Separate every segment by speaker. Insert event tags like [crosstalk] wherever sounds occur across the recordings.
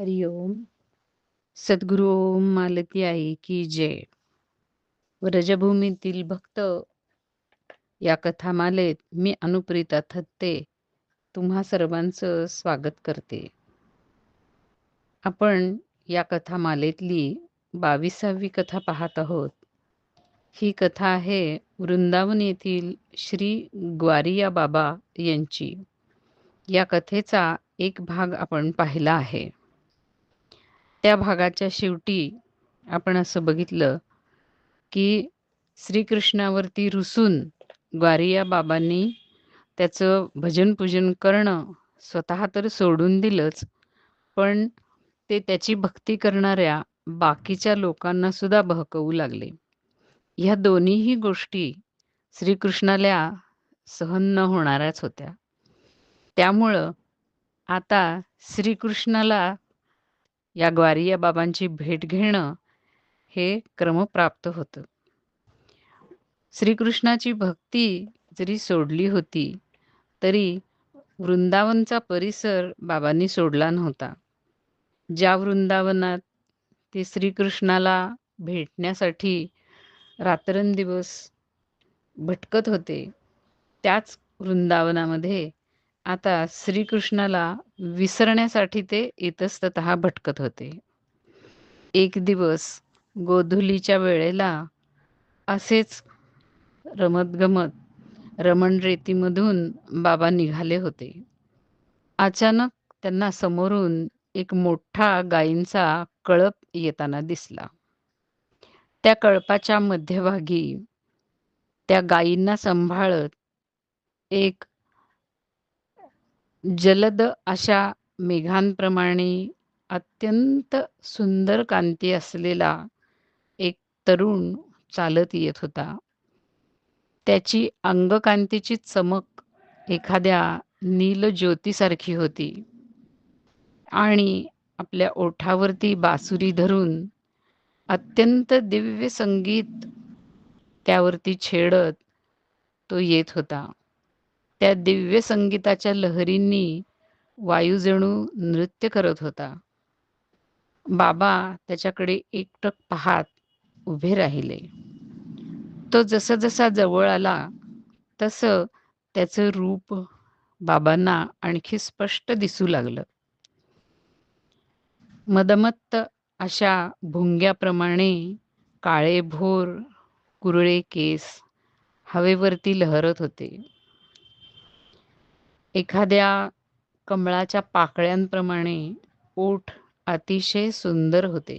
Speaker 1: हरिओम सद्गुरु ओम मालती आई की जय. व्रजभूमीतील भक्त या कथामालेत मी अनुप्रिता थत्ते तुम्हा सर्वांचं स्वागत करते. आपण या कथामालेतली बावीसावी कथा पाहत आहोत. ही कथा आहे वृंदावन येथील श्री ग्वारिया बाबा यांची. या कथेचा एक भाग आपण पाहिला आहे. त्या भागाच्या शेवटी आपण असं बघितलं की श्रीकृष्णावरती रुसून ग्वारिया बाबांनी त्याचं भजन पूजन करणं स्वतः तर सोडून दिलंच पण ते त्याची भक्ती करणाऱ्या बाकीच्या लोकांना सुद्धा बहकवू लागले. ह्या दोन्हीही गोष्टी श्रीकृष्णाला सहन न होणाऱ्याच होत्या. त्यामुळं आता श्रीकृष्णाला या ग्वारिया बाबांची भेट घेणं हे क्रमप्राप्त होतं. श्रीकृष्णाची भक्ती जरी सोडली होती तरी वृंदावनचा परिसर बाबांनी सोडला नव्हता. ज्या वृंदावनात ते श्रीकृष्णाला भेटण्यासाठी रात्रंदिवस भटकत होते त्याच वृंदावनामध्ये आता श्रीकृष्णाला विसरण्यासाठी ते इतस्तत भटकत होते. एक दिवस गोधुलीच्या वेळेला असेच रमतगमत रमण रेतीमधून बाबा निघाले होते. अचानक त्यांना समोरून एक मोठा गायींचा कळप येताना दिसला. त्या कळपाच्या मध्यभागी त्या गायींना सांभाळत एक जलद अशा मेघांप्रमाणे अत्यंत सुंदर कांती असलेला एक तरुण चालत येत होता. त्याची अंगकांतीची चमक एखाद्या नील ज्योतीसारखी होती आणि आपल्या ओठावरती बासुरी धरून अत्यंत दिव्य संगीत त्यावरती छेडत तो येत होता. त्या दिव्य संगीताच्या लहरींनी वायू जणू नृत्य करत होता. बाबा त्याच्याकडे एकटक पाहात उभे राहिले. तो जसा जसा जवळ आला तस त्याचं रूप बाबांना आणखी स्पष्ट दिसू लागलं. मदमत्त अशा भुंग्याप्रमाणे काळे भोर कुरळे केस हवेवरती लहरत होते. एखाद्या कमळाच्या पाकळ्यांप्रमाणे ओठ अतिशय सुंदर होते.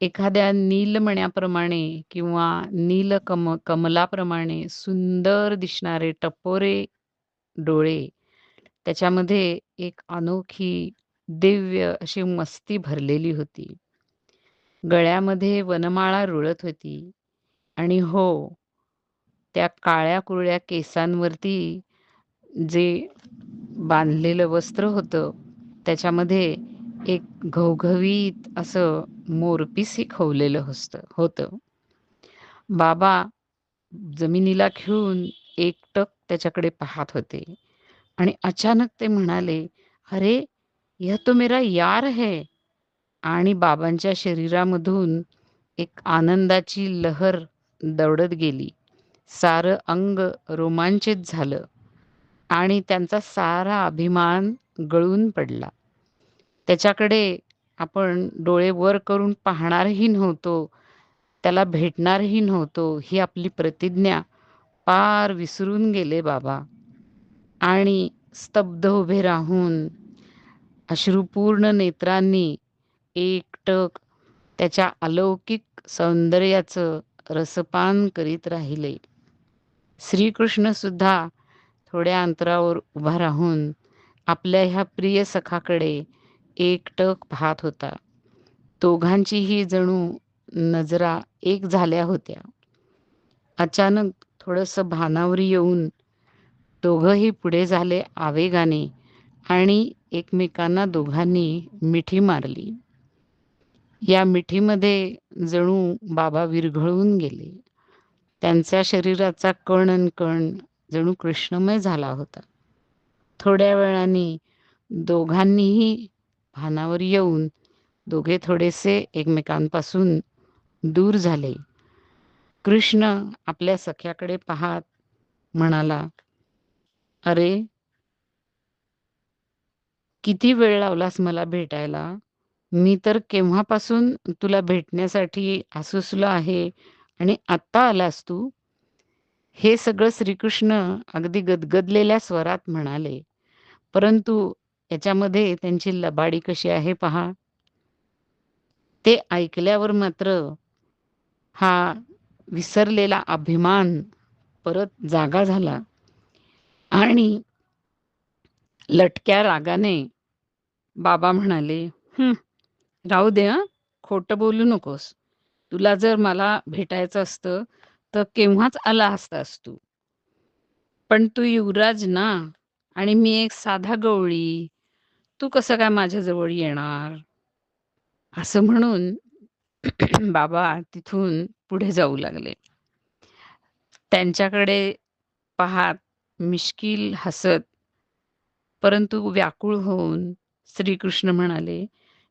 Speaker 1: एखाद्या नीलमण्याप्रमाणे किंवा नील कम कमलाप्रमाणे सुंदर दिसणारे टपोरे डोळे त्याच्यामध्ये एक अनोखी दिव्य अशी मस्ती भरलेली होती. गळ्यामध्ये वनमाळा रुळत होती. आणि हो त्या काळ्या कुरळ्या केसांवरती जे बांधलेलं वस्त्र होतं त्याच्यामध्ये एक घवघवीत असं मोरपीस खवलेलं होतं होतं. बाबा जमिनीला खेळून एकटक त्याच्याकडे पाहत होते आणि अचानक ते म्हणाले अरे यह तो मेरा यार है. आणि बाबांच्या शरीरामधून एक आनंदाची लहर दौडत गेली. सारं अंग रोमांचित झालं आणि त्यांचा सारा अभिमान गळून पडला. त्याच्याकडे आपण डोळे वर करून पाहणारही नव्हतो त्याला भेटणारही नव्हतो ही आपली प्रतिज्ञा पार विसरून गेले बाबा. आणि स्तब्ध उभे राहून अश्रुपूर्ण नेत्रांनी एकटक त्याच्या अलौकिक सौंदर्याचं रसपान करीत राहिले. श्रीकृष्ण सुद्धा थोड्या अंतरावर उभा राहून आपल्या ह्या प्रिय सखाकडे एकटक पाहत होता. दोघांचीही जणू नजरा एक झाल्या होत्या. अचानक थोडंसं भानावर येऊन दोघंही पुढे झाले आवेगाने आणि एकमेकांना दोघांनी मिठी मारली. या मिठीमध्ये जणू बाबा विरघळून गेले. त्यांच्या शरीराचा कण कण जणू कृष्णमय झाला होता. थोड्या वेळाने दोघांनीही भानावर येऊन दोघे थोडेसे एकमेकांपासून दूर झाले. कृष्ण आपल्या सख्याकडे पाहत म्हणाला अरे किती वेळ लावलास मला भेटायला? मी तर केव्हापासून तुला भेटण्यासाठी आसुसलो आहे? आणि आत्ता आलास तू हे सगळं श्रीकृष्ण अगदी गदगदलेल्या स्वरात म्हणाले. परंतु याच्यामध्ये त्यांची लबाडी कशी आहे पहा. ते ऐकल्यावर मात्र हा विसरलेला अभिमान परत जागा झाला आणि लटक्या रागाने बाबा म्हणाले राहू दे खोटं बोलू नकोस. तुला जर मला भेटायचं असतं तर केव्हाच आला असतास तू? पण तू युवराज ना आणि मी एक साधा गवळी. तू कसं काय माझ्याजवळ येणार? असं म्हणून [clears throat] बाबा तिथून पुढे जाऊ लागले. त्यांच्याकडे पाहात मिश्किल हसत परंतु व्याकुळ होऊन श्रीकृष्ण म्हणाले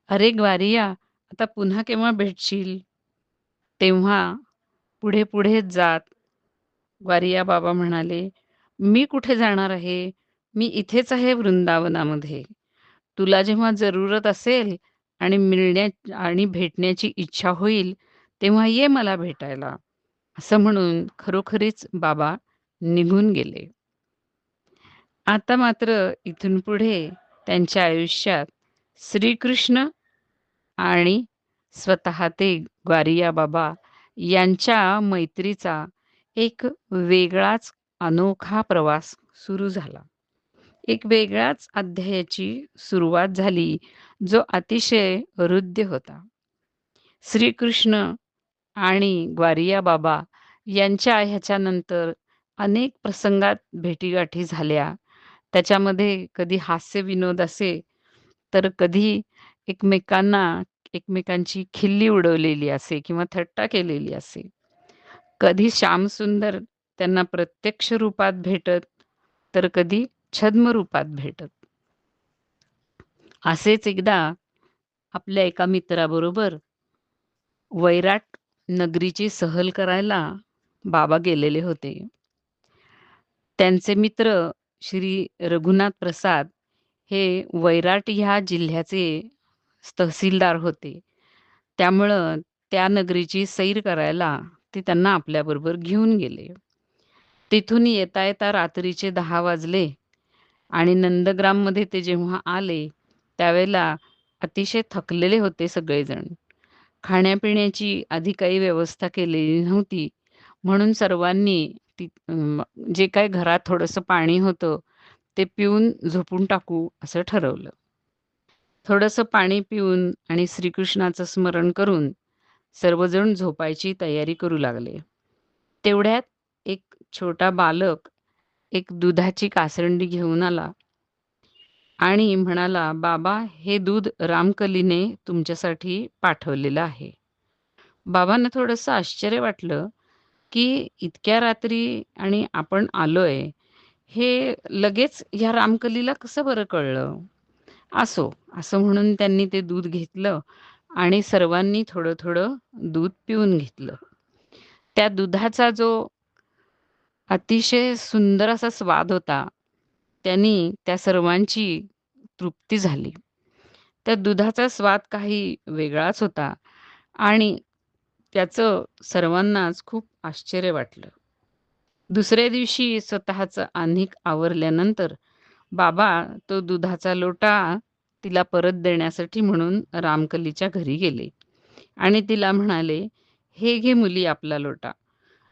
Speaker 1: अरे ग्वारिया आता पुन्हा केव्हा भेटशील? तेव्हा पुढे पुढेच जात ग्वारिया बाबा म्हणाले मी कुठे जाणार आहे? मी इथेच आहे वृंदावनामध्ये. तुला जेव्हा जरूरत असेल आणि मिळण्या आणि भेटण्याची इच्छा होईल तेव्हा ये मला भेटायला. असं म्हणून खरोखरीच बाबा निघून गेले. आता मात्र इथून पुढे त्यांच्या आयुष्यात श्रीकृष्ण आणि स्वतः ते ग्वारिया बाबा यांच्या मैत्रीचा एक वेगळाच अनोखा प्रवास सुरू झाला. एक वेगळ्याच अध्यायाची सुरुवात झाली जो अतिशय हृद्य होता. श्रीकृष्ण आणि ग्वारिया बाबा यांच्या ह्याच्यानंतर अनेक प्रसंगात भेटीगाठी झाल्या. त्याच्यामध्ये कधी हास्य विनोद असे तर कधी एकमेकांना एकमेकांची खिल्ली उडवलेली असे किंवा थट्टा केलेली असे. कधी श्यामसुंदर त्यांना प्रत्यक्ष रूपात भेटत तर कधी छद्म रूपात भेटत. असेच एकदा आपल्या एका मित्राबरोबर वैराट नगरीची सहल करायला बाबा गेलेले होते. त्यांचे मित्र श्री रघुनाथ प्रसाद हे वैराट ह्या जिल्ह्याचे तहसीलदार होते. त्यामुळं त्या नगरीची सैर करायला ते त्यांना आपल्याबरोबर घेऊन गेले. तिथून येता येता रात्रीचे दहा वाजले आणि नंदग्राममध्ये ते जेव्हा आले त्यावेळेला अतिशय थकलेले होते सगळेजण. खाण्यापिण्याची आधी काही व्यवस्था केलेली नव्हती. म्हणून सर्वांनी ती जे काही घरात थोडंसं पाणी होतं ते पिऊन झोपून टाकू असं ठरवलं. थोडंसं पाणी पिऊन आणि श्रीकृष्णाचं स्मरण करून सर्वजण झोपायची तयारी करू लागले. तेवढ्यात एक छोटा बालक एक दुधाची कासरंडी घेऊन आला आणि म्हणाला बाबा हे दूध रामकलीने तुमच्यासाठी पाठवलेलं आहे. बाबांना थोडंसं आश्चर्य वाटलं की इतक्या रात्री आणि आपण आलोय हे लगेच ह्या रामकलीला कसं बरं कळलं? असो. असं म्हणून त्यांनी ते दूध घेतलं आणि सर्वांनी थोडं थोडं दूध पिऊन घेतलं. त्या दुधाचा जो अतिशय सुंदर असा स्वाद होता त्यांनी त्या सर्वांची तृप्ती झाली. त्या दुधाचा स्वाद काही वेगळाच होता आणि त्याचं सर्वांनाच खूप आश्चर्य वाटलं. दुसऱ्या दिवशी स्वतःचं आणिक आवरल्यानंतर बाबा तो दुधाचा लोटा तिला परत देण्यासाठी म्हणून रामकलीच्या घरी गेले. आणि तिला म्हणाले हे घे मुली आपला लोटा.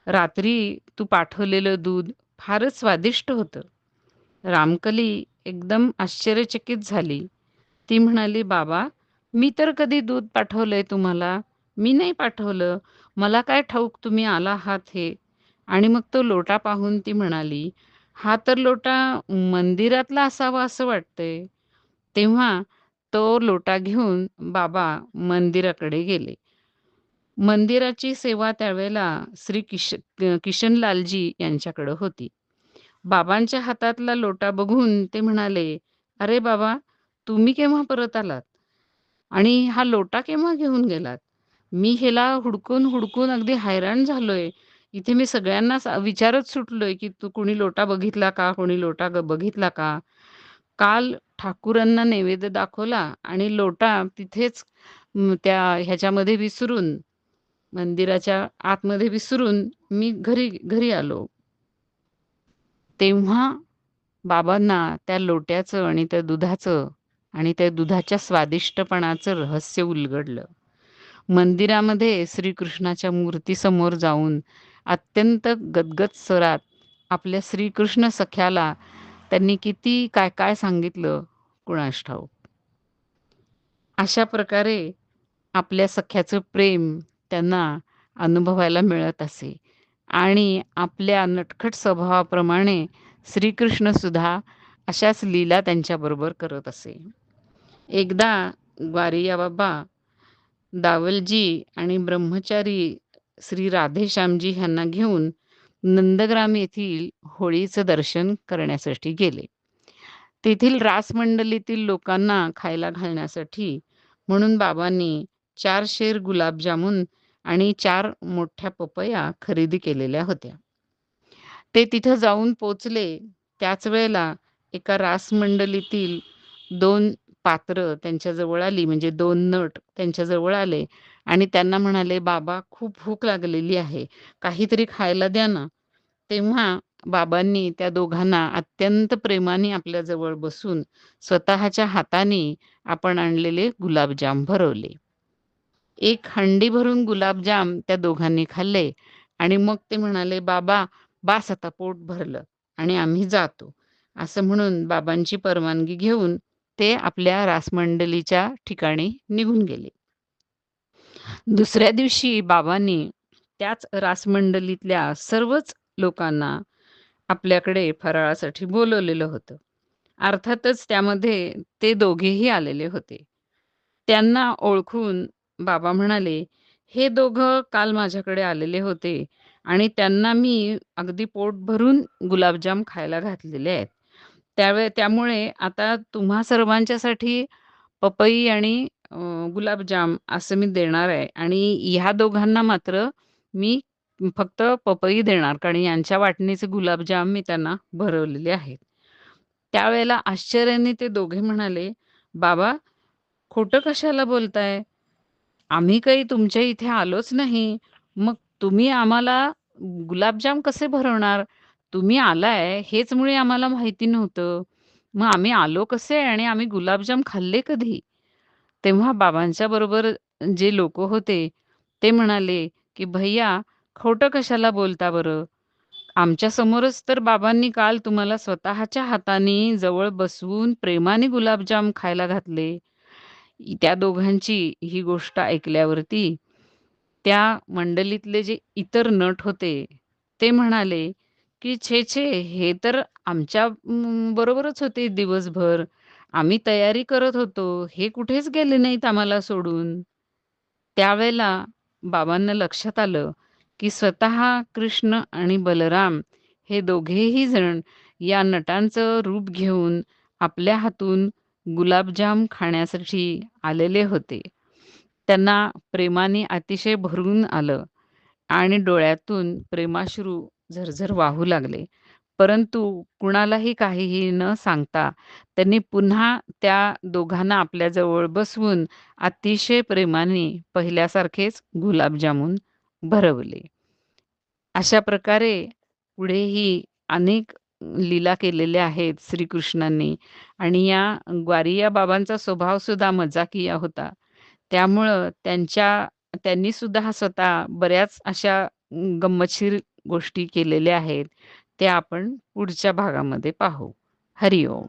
Speaker 1: रात्री तू पाठवलेलं दूध फारच स्वादिष्ट होतं. रामकली एकदम आश्चर्यचकित झाली. ती म्हणाली बाबा मी तर कधी दूध पाठवलंय तुम्हाला? मी नाही पाठवलं. मला काय ठाऊक तुम्ही आला आहात हे? आणि मग तो लोटा पाहून ती म्हणाली हा तर लोटा मंदिरातला असावा असं वाटतंय. तेव्हा तो लोटा घेऊन बाबा मंदिराकडे गेले मंदिराची सेवा त्यावेळेला श्री किश किशनलालजी यांच्याकडे होती बाबांच्या हातातला लोटा बघून ते म्हणाले अरे बाबा तुम्ही केव्हा परत आलात? आणि हा लोटा केव्हा घेऊन गेलात? मी ह्याला हुडकून, हुडकून अगदी हैराण झालोय. इथे मी सगळ्यांनाच विचारत सुटलोय, की "तू कोणी लोटा बघितला का? कोणी लोटा बघितला का?" काल ठाकूरांना नैवेद्य दाखवला आणि लोटा तिथेच त्या ह्याच्यामध्ये विसरून, मंदिराच्या आतमध्ये विसरून मी घरी घरी आलो. तेव्हा बाबांना त्या लोट्याचं आणि त्या दुधाचं आणि त्या दुधाच्या स्वादिष्टपणाचं रहस्य उलगडलं. मंदिरामध्ये श्रीकृष्णाच्या मूर्तीसमोर जाऊन अत्यंत गदगद स्वरात आपल्या श्रीकृष्ण सख्याला त्यांनी किती काय काय सांगितलं कुणास ठाऊक. अशा प्रकारे आपल्या सख्याचं प्रेम त्यांना अनुभवायला मिळत असे आणि आपल्या नटखट स्वभावाप्रमाणे श्रीकृष्ण सुद्धा अशाच लीला त्यांच्याबरोबर करत असे. एकदा ग्वारिया बाबा दावलजी आणि ब्रह्मचारी श्री राधेश्यामजी ह्यांना घेऊन नंदग्राम येथील होळीचं दर्शन करण्यासाठी गेले. तेथील रासमंडलीतील लोकांना खायला घालण्यासाठी म्हणून बाबांनी चार शेर गुलाबजामुन आणि चार मोठ्या पपया खरेदी केलेल्या होत्या. ते तिथं जाऊन पोचले त्याच वेळेला एका रासमंडलीतील दोन पात्र त्यांच्या जवळ आली म्हणजे दोन नट त्यांच्या जवळ आले आणि त्यांना म्हणाले, "बाबा खूप भूक लागलेली आहे. काहीतरी खायला द्या ना." तेव्हा बाबांनी त्या दोघांना अत्यंत प्रेमाने आपल्या जवळ बसून स्वतःच्या हाताने आपण आणलेले गुलाबजाम भरवले. एक हंडी भरून गुलाबजाम त्या दोघांनी खाल्ले आणि मग ते म्हणाले, "बाबा बास आता पोट भरलं आणि आम्ही जातो." असं म्हणून बाबांची परवानगी घेऊन ते आपल्या रासमंडलीच्या ठिकाणी निघून गेले. दुसऱ्या दिवशी बाबांनी त्याच रासमंडलीतल्या सर्वच लोकांना आपल्याकडे फराळासाठी बोलवलेलं होतं. अर्थातच त्यामध्ये ते दोघेही आलेले होते. त्यांना ओळखून बाबा म्हणाले, "हे दोघं काल माझ्याकडे आलेले होते आणि त्यांना मी अगदी पोट भरून गुलाबजाम खायला घातलेले आहेत. त्यावे त्यामुळे आता तुम्हा सर्वांच्यासाठी पपई आणि गुलाबजाम असं मी देणार आहे आणि ह्या दोघांना मात्र मी फक्त पपई देणार कारण यांच्या वाटणीचे गुलाबजाम मी त्यांना भरवलेले आहेत." त्यावेळेला आश्चर्याने ते दोघे म्हणाले, "बाबा खोटं कशाला बोलताय? आम्ही काही तुमच्या इथे आलोच नाही. मग तुम्ही आम्हाला गुलाबजाम कसे भरवणार? तुम्ही आलाय हेच मुळे आम्हाला माहिती नव्हतं. मग आम्ही आलो कसे आणि आम्ही गुलाबजाम खाल्ले कधी?" तेव्हा बाबांच्या बरोबर जे लोक होते ते म्हणाले, की भैया खोटं कशाला बोलता बरं? आमच्या समोरच तर बाबांनी काल तुम्हाला स्वतःच्या हाताने जवळ बसवून प्रेमाने गुलाबजाम खायला घातले." त्या दोघांची ही गोष्ट ऐकल्यावरती त्या मंडलीतले जे इतर नट होते ते म्हणाले, की "छे, छे! हे तर आमच्या बरोबरच होते दिवसभर. आम्ही तयारी करत होतो. हे कुठेच गेले नाहीत आम्हाला सोडून." त्यावेळेला बाबांना लक्षात आलं, की स्वतः कृष्ण आणि बलराम हे दोघेही जण या नटांचं रूप घेऊन आपल्या हातून गुलाबजाम खाण्यासाठी आलेले होते. त्यांना प्रेमाने अतिशय भरून आलं आणि डोळ्यातून प्रेमाश्रू झरझर वाहू लागले. परंतु कुणालाही काहीही न सांगता त्यांनी पुन्हा त्या दोघांना आपल्याजवळ बसवून अतिशय प्रेमाने पहिल्यासारखेच गुलाबजामुन भरवले. अशा प्रकारे पुढेही अनेक लीला केलेल्या आहेत श्रीकृष्णांनी आणि या ग्वारिया बाबांचा स्वभाव सुद्धा मजाकीय होता. त्यामुळं त्यांच्या त्यांनी सुद्धा स्वतः बऱ्याच अशा गंमतशीर गोष्टी केलेल्या आहेत. त्या आपण पुढच्या भागामध्ये पाहू. हरिओम